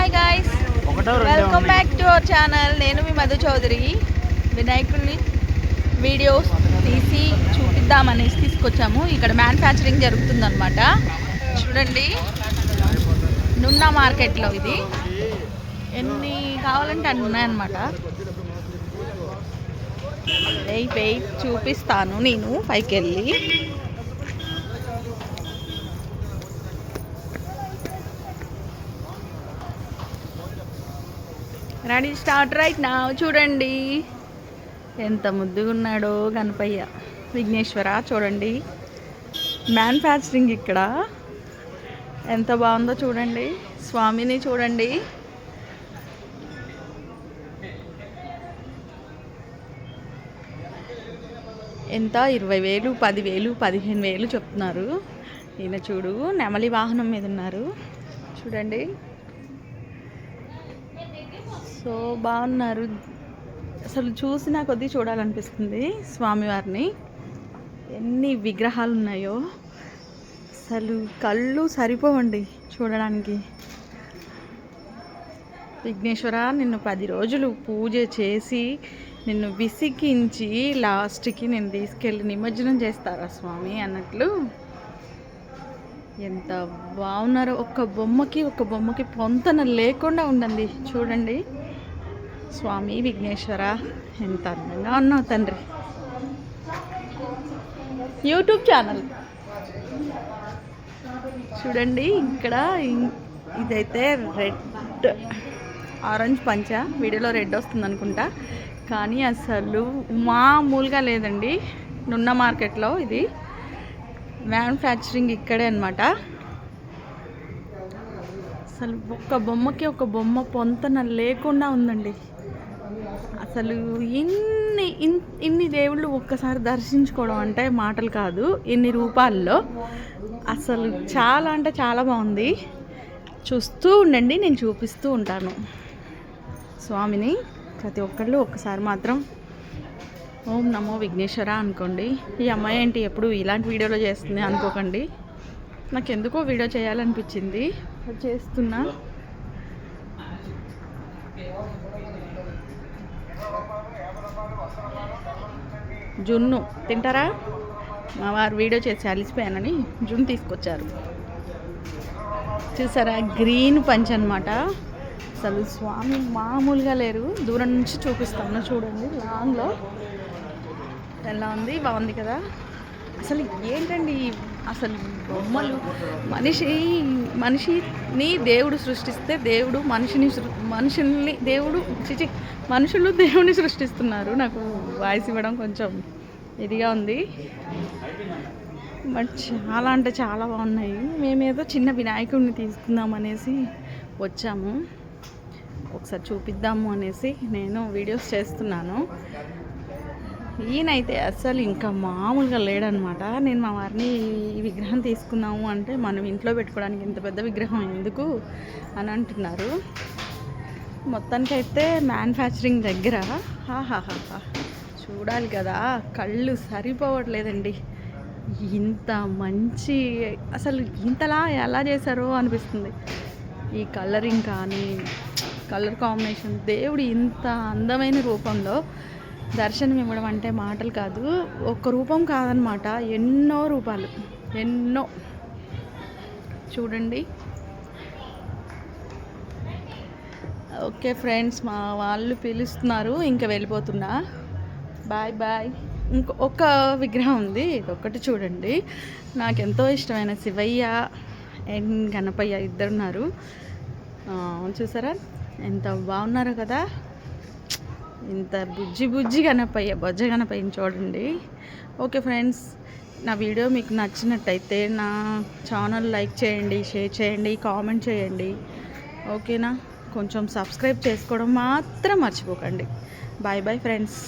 Hi guys welcome. Back to our channel నేను మీ మధు చౌదరి. వినాయకుడిని వీడియోస్ తీసి చూపిద్దామనేసి తీసుకొచ్చాము. ఇక్కడ మ్యానుఫ్యాక్చరింగ్ జరుగుతుందన్నమాట. చూడండి. నున్న మార్కెట్లో ఇది. ఎన్ని కావాలంటే అన్ని ఉన్నాయన్నమాట. వెయిట్ వెయిట్ చూపిస్తాను నేను పైకి వెళ్ళి రెడీ స్టార్ట్ రైట్ నా చూడండి. ఎంత ముద్దుగా ఉన్నాడో గణపయ్య. విఘ్నేశ్వర చూడండి. మ్యానుఫ్యాక్చరింగ్ ఇక్కడ. ఎంత బాగుందో చూడండి. స్వామిని చూడండి. ఎంత? ఇరవై వేలు పదివేలు పదిహేను వేలు చెప్తున్నారు. ఈయన చూడు నెమలి వాహనం మీద ఉన్నారు. చూడండి. సో బాగున్నారు. అసలు చూసిన కొద్దీ చూడాలనిపిస్తుంది స్వామివారిని. ఎన్ని విగ్రహాలు ఉన్నాయో. అసలు కళ్ళు సరిపోవండి చూడడానికి. విఘ్నేశ్వర నిన్ను పది రోజులు పూజ చేసి నిన్ను విసిగించి లాస్ట్కి నేను తీసుకెళ్ళి నిమజ్జనం చేస్తారా స్వామి అన్నట్లు? ఎంత బాగున్నారో. ఒక్క బొమ్మకి ఒక బొమ్మకి పొంతన లేకుండా ఉండండి చూడండి. స్వామి విఘ్నేశ్వర ఎంత అందంగా ఉన్నావు తండ్రి. YouTube channel. చూడండి ఇక్కడ ఇదైతే రెడ్ ఆరెంజ్ పంచ. వీడియోలో రెడ్ వస్తుంది అనుకుంటా. కానీ అసలు మామూలుగా లేదండి. నున్న మార్కెట్లో ఇది. మ్యానుఫ్యాక్చరింగ్ ఇక్కడే అనమాట అసలు ఒక్క బొమ్మకి ఒక బొమ్మ పొంతన లేకుండా ఉందండి. అసలు ఇన్ని ఇన్- ఇన్ని దేవుళ్ళు ఒక్కసారి దర్శించుకోవడం అంటే మాటలు కాదు ఇన్ని రూపాల్లో. అసలు చాలా అంటే చాలా బాగుంది. చూస్తూ ఉండండి నేను చూపిస్తూ ఉంటాను. స్వామిని ప్రతి ఒక్కళ్ళు ఒక్కసారి మాత్రం ఓం నమో విఘ్నేశ్వర అనుకోండి. ఈ అమ్మాయి ఏంటి? ఎప్పుడు ఇలాంటి వీడియోలో చేస్తుంది అనుకోకండి. నాకు ఎందుకో వీడియో చేయాలనిపించింది. చేస్తున్నా. జున్ను తింటారా? మా వారు వీడియో చేసి అలిసిపోయానని జున్ను తీసుకొచ్చారు. చూసారా? గ్రీన్ పంచ్ అనమాట అసలు స్వామి మామూలుగా లేరు. దూరం నుంచి చూపిస్తాను. చూడండి లాంగ్లో ఎలా ఉంది? బాగుంది కదా? అసలు ఏంటండి అసలు బొమ్మలు? మనిషి మనిషిని దేవుడు సృష్టిస్తే దేవుడు మనిషిని మనుషుల్ని దేవుడు చిచి మనుషులు దేవుడిని సృష్టిస్తున్నారు. నాకు వాయిస్ ఇవ్వడం కొంచెం ఇదిగా ఉంది. బట్ చాలా అంటే చాలా బాగున్నాయి. మేమేదో చిన్న వినాయకుడిని తీసుకుందాం అనేసి వచ్చాము. ఒకసారి చూపిద్దాము అనేసి నేను వీడియోస్ చేస్తున్నాను. ఈయనైతే అసలు ఇంకా మామూలుగా లేడనమాట. నేను మా వారిని ఈ విగ్రహం తీసుకున్నాము అంటే మనం ఇంట్లో పెట్టుకోవడానికి ఇంత పెద్ద విగ్రహం ఎందుకు అని అంటున్నారు. మొత్తానికైతే మ్యానుఫ్యాక్చరింగ్ దగ్గర. హాహాహా చూడాలి కదా కళ్ళు సరిపోవట్లేదండి. ఇంత మంచి అసలు ఇంతలా ఎలా చేశారో అనిపిస్తుంది. ఈ కలరింగ్ కానీ కలర్ కాంబినేషన్ దేవుడు ఇంత అందమైన రూపంలో దర్శనం ఇవ్వడం అంటే మాటలు కాదు ఒక్క రూపం కాదనమాట ఎన్నో రూపాలు ఎన్నో. చూడండి. ఓకే ఫ్రెండ్స్ మా వాళ్ళు పిలుస్తున్నారు ఇంకా వెళ్ళిపోతున్నా. Bye bye. ఇంకో ఒక విగ్రహం ఉంది ఇది ఒక్కటి చూడండి. నాకు ఎంతో ఇష్టమైన శివయ్య అండ్ గణపయ్య ఇద్దరు ఉన్నారు చూసారా? ఎంత బాగున్నారో కదా. ఇంత బుజ్జి బుజ్జి గణపయ్య బొజ్జ గణపయ్యని చూడండి. ఓకే ఫ్రెండ్స్ నా వీడియో మీకు నచ్చినట్టయితే నా ఛానల్ లైక్ చేయండి షేర్ చేయండి కామెంట్ చేయండి. ఓకేనా? కొంచెం సబ్స్క్రైబ్ చేసుకోవడం మాత్రం మర్చిపోకండి. Bye bye friends.